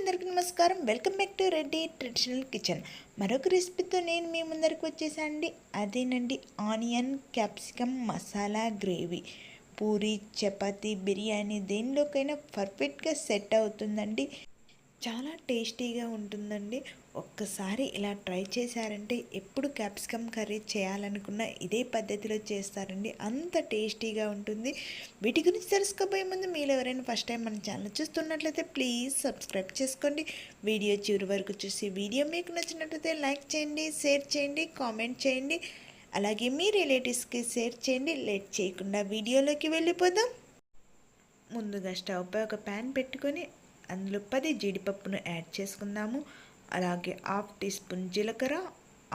అందరికీ నమస్కారం. Welcome back to Reddy traditional kitchen మరొక రెసిపీతో నేను మీ ముందరికి వచ్చేసానండి. అదేనండి onion capsicum masala gravy puri chapati biryani దేనిలోకైనా పర్ఫెక్ట్గా సెట్ అవుతుందండి. చాలా టేస్టీగా ఉంటుందండి. ఒక్కసారి ఇలా ట్రై చేశారంటే ఎప్పుడు క్యాప్సికమ్ కర్రీ చేయాలనుకున్న ఇదే పద్ధతిలో చేస్తారండి. అంత టేస్టీగా ఉంటుంది. వీటి గురించి తెలుసుకోబోయే ముందు మీరు ఎవరైనా ఫస్ట్ టైం మన ఛానల్ చూస్తున్నట్లయితే ప్లీజ్ సబ్స్క్రైబ్ చేసుకోండి. వీడియో చివరి వరకు చూసి వీడియో మీకు నచ్చినట్లయితే లైక్ చేయండి షేర్ చేయండి కామెంట్ చేయండి. అలాగే మీ రిలేటివ్స్కి షేర్ చేయండి. లేట్ చేయకుండా వీడియోలోకి వెళ్ళిపోదాం. ముందుగా స్టవ్పై ఒక ప్యాన్ పెట్టుకొని అందులో పది జీడిపప్పును యాడ్ చేసుకుందాము. అలాగే హాఫ్ టీ స్పూన్ జీలకర్ర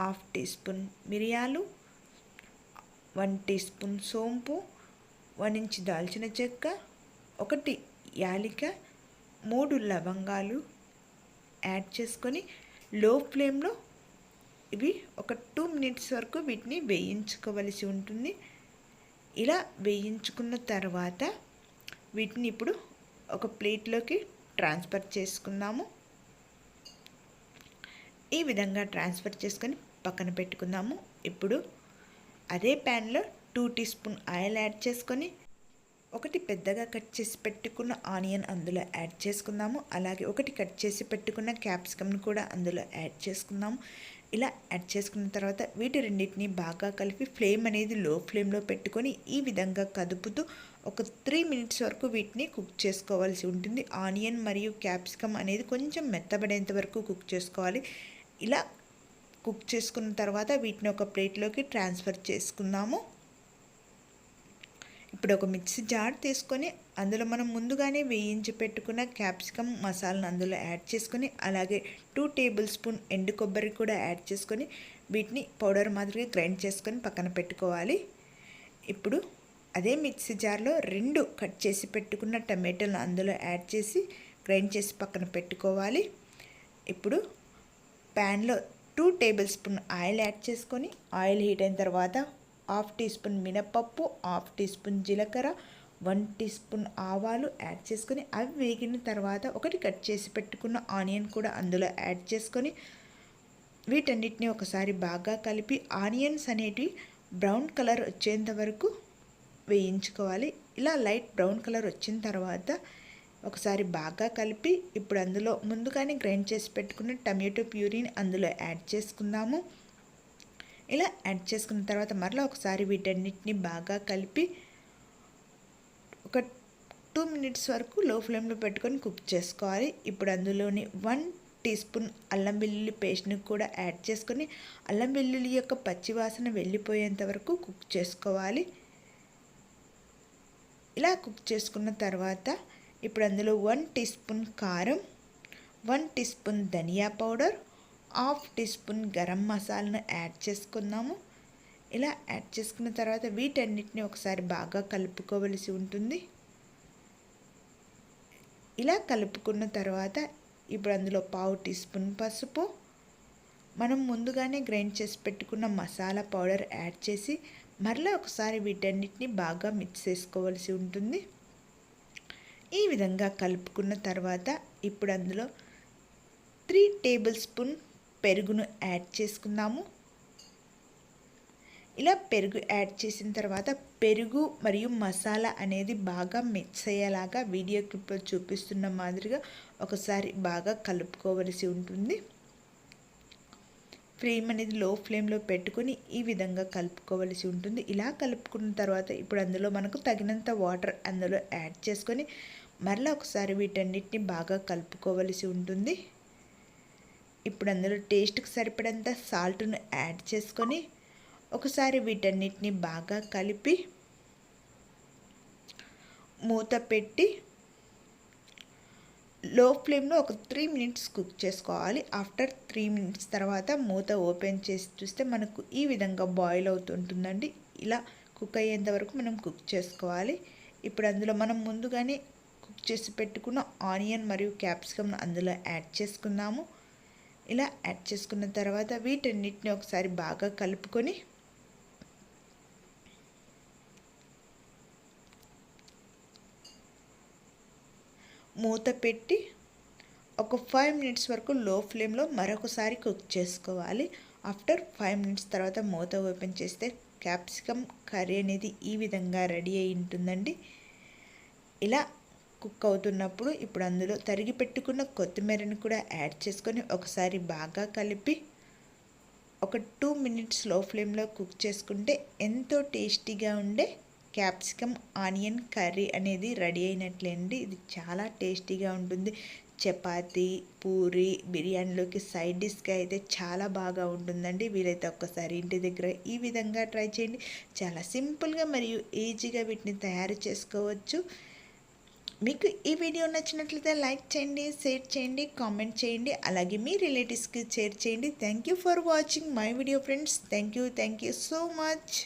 హాఫ్ టీ స్పూన్ మిరియాలు వన్ టీ స్పూన్ సోంపు వన్ ఇంచ్ దాల్చిన చెక్క ఒకటి యాలిక మూడు లవంగాలు యాడ్ చేసుకొని లో ఫ్లేమ్లో ఇవి ఒక టూ మినిట్స్ వరకు వీటిని వేయించుకోవలసి ఉంటుంది. ఇలా వేయించుకున్న తర్వాత వీటిని ఇప్పుడు ఒక ప్లేట్లోకి ట్రాన్స్ఫర్ చేసుకుందాము. ఈ విధంగా ట్రాన్స్ఫర్ చేసుకొని పక్కన పెట్టుకుందాము. ఇప్పుడు అదే ప్యాన్లో two teaspoon oil add చేసుకొని ఒకటి పెద్దగా కట్ చేసి పెట్టుకున్న ఆనియన్ అందులో యాడ్ చేసుకుందాము. అలాగే ఒకటి కట్ చేసి పెట్టుకున్న క్యాప్సికమ్ని కూడా అందులో యాడ్ చేసుకుందాము. ఇలా యాడ్ చేసుకున్న తర్వాత వీటి రెండింటిని బాగా కలిపి ఫ్లేమ్ అనేది లో ఫ్లేమ్లో పెట్టుకొని ఈ విధంగా కదుపుతూ ఒక త్రీ మినిట్స్ వరకు వీటిని కుక్ చేసుకోవాల్సి ఉంటుంది. ఆనియన్ మరియు క్యాప్సికమ్ అనేది కొంచెం మెత్తబడేంత వరకు కుక్ చేసుకోవాలి. ఇలా కుక్ చేసుకున్న తర్వాత వీటిని ఒక ప్లేట్లోకి ట్రాన్స్ఫర్ చేసుకుందాము. ఇప్పుడు ఒక మిక్సీ జార్ తీసుకొని అందులో మనం ముందుగానే వేయించి పెట్టుకున్న క్యాప్సికమ్ మసాలాను అందులో యాడ్ చేసుకొని అలాగే టూ టేబుల్ స్పూన్ ఎండు కొబ్బరి కూడా యాడ్ చేసుకొని వీటిని పౌడర్ మాదిరిగా గ్రైండ్ చేసుకొని పక్కన పెట్టుకోవాలి. ఇప్పుడు అదే మిక్సీ జార్లో రెండు కట్ చేసి పెట్టుకున్న టమాటోలను అందులో యాడ్ చేసి గ్రైండ్ చేసి పక్కన పెట్టుకోవాలి. ఇప్పుడు ప్యాన్లో two tablespoon oil add చేసుకొని ఆయిల్ హీట్ అయిన తర్వాత హాఫ్ టీ స్పూన్ మినపప్పు హాఫ్ టీ స్పూన్ జీలకర్ర వన్ టీ స్పూన్ ఆవాలు యాడ్ చేసుకొని అవి వేగిన తర్వాత ఒకటి కట్ చేసి పెట్టుకున్న ఆనియన్ కూడా అందులో యాడ్ చేసుకొని వీటన్నిటిని ఒకసారి బాగా కలిపి ఆనియన్స్ అనేటివి బ్రౌన్ కలర్ వచ్చేంత వరకు వేయించుకోవాలి. ఇలా లైట్ బ్రౌన్ కలర్ వచ్చిన తర్వాత ఒకసారి బాగా కలిపి ఇప్పుడు అందులో ముందుగానే గ్రైండ్ చేసి పెట్టుకున్న టమాటో ప్యూరీని అందులో యాడ్ చేసుకుందాము. ఇలా యాడ్ చేసుకున్న తర్వాత మరలా ఒకసారి వీటన్నిటిని బాగా కలిపి ఒక టూ మినిట్స్ వరకు లో ఫ్లేమ్లో పెట్టుకొని కుక్ చేసుకోవాలి. ఇప్పుడు అందులోని వన్ టీ స్పూన్ అల్లం వెల్లుల్లి పేస్ట్ని కూడా యాడ్ చేసుకొని అల్లం వెల్లుల్లి యొక్క పచ్చివాసన వెళ్ళిపోయేంత వరకు కుక్ చేసుకోవాలి. ఇలా కుక్ చేసుకున్న తర్వాత ఇప్పుడు అందులో వన్ టీ స్పూన్ కారం వన్ టీ స్పూన్ ధనియా పౌడర్ హాఫ్ టీ స్పూన్ గరం మసాలాను యాడ్ చేసుకుందాము. ఇలా యాడ్ చేసుకున్న తర్వాత వీటన్నిటిని ఒకసారి బాగా కలుపుకోవలసి ఉంటుంది. ఇలా కలుపుకున్న తర్వాత ఇప్పుడు అందులో పావు టీ స్పూన్ పసుపు. మనం ముందుగానే గ్రైండ్ చేసి పెట్టుకున్న మసాలా పౌడర్ యాడ్ చేసి మరలా ఒకసారి వీటన్నిటిని బాగా మిక్స్ చేసుకోవాల్సి ఉంటుంది. ఈ విధంగా కలుపుకున్న తర్వాత ఇప్పుడు అందులో త్రీ టేబుల్ స్పూన్ పెరుగును యాడ్ చేసుకుందాము. ఇలా పెరుగు యాడ్ చేసిన తర్వాత పెరుగు మరియు మసాలా అనేది బాగా మిక్స్ అయ్యేలాగా వీడియో క్లిప్లో చూపిస్తున్న మాదిరిగా ఒకసారి బాగా కలుపుకోవలసి ఉంటుంది. ఫ్లేమ్ అనేది లో ఫ్లేమ్లో పెట్టుకొని ఈ విధంగా కలుపుకోవలసి ఉంటుంది. ఇలా కలుపుకున్న తర్వాత ఇప్పుడు అందులో మనకు తగినంత వాటర్ అందులో యాడ్ చేసుకొని మరలా ఒకసారి వీటన్నిటిని బాగా కలుపుకోవలసి ఉంటుంది. ఇప్పుడు అందులో టేస్ట్కి సరిపడంత సాల్ట్ను యాడ్ చేసుకొని ఒకసారి వీటన్నిటిని బాగా కలిపి మూత పెట్టి లో ఫ్లేమ్లో ఒక త్రీ మినిట్స్ కుక్ చేసుకోవాలి. ఆఫ్టర్ త్రీ మినిట్స్ తర్వాత మూత ఓపెన్ చేసి చూస్తే మనకు ఈ విధంగా బాయిల్ అవుతుంటుందండి. ఇలా కుక్ అయ్యేంత వరకు మనం కుక్ చేసుకోవాలి. ఇప్పుడు అందులో మనం ముందుగానే కుక్ చేసి పెట్టుకున్న ఆనియన్ మరియు క్యాప్సికమ్ అందులో యాడ్ చేసుకుందాము. ఇలా యాడ్ చేసుకున్న తర్వాత వీటన్నిటిని ఒకసారి బాగా కలుపుకొని మూత పెట్టి ఒక ఫైవ్ మినిట్స్ వరకు లో ఫ్లేమ్లో మరొకసారి కుక్ చేసుకోవాలి. ఆఫ్టర్ ఫైవ్ మినిట్స్ తర్వాత మూత ఓపెన్ చేస్తే క్యాప్సికమ్ కర్రీ అనేది ఈ విధంగా రెడీ అయి ఉంటుందండి. ఇలా కుక్ అవుతున్నప్పుడు ఇప్పుడు అందులో తరిగి పెట్టుకున్న కొత్తిమీరని కూడా యాడ్ చేసుకొని ఒకసారి బాగా కలిపి ఒక టూ మినిట్స్లో ఫ్లేమ్లో కుక్ చేసుకుంటే ఎంతో టేస్టీగా ఉండే క్యాప్సికమ్ ఆనియన్ కర్రీ అనేది రెడీ అయినట్లేండి. ఇది చాలా టేస్టీగా ఉంటుంది. చపాతి పూరి బిర్యానీలోకి సైడ్ డిష్గా అయితే చాలా బాగా ఉంటుందండి. వీలైతే ఒక్కసారి ఇంటి దగ్గర ఈ విధంగా ట్రై చేయండి. చాలా సింపుల్గా మరియు ఈజీగా వీటిని తయారు చేసుకోవచ్చు. మీకు ఈ వీడియో నచ్చినట్లయితే లైక్ చేయండి షేర్ చేయండి కామెంట్ చేయండి. అలాగే మీ రిలేటివ్స్కి షేర్ చేయండి. Thank you for watching my video friends. Thank you thank you so much.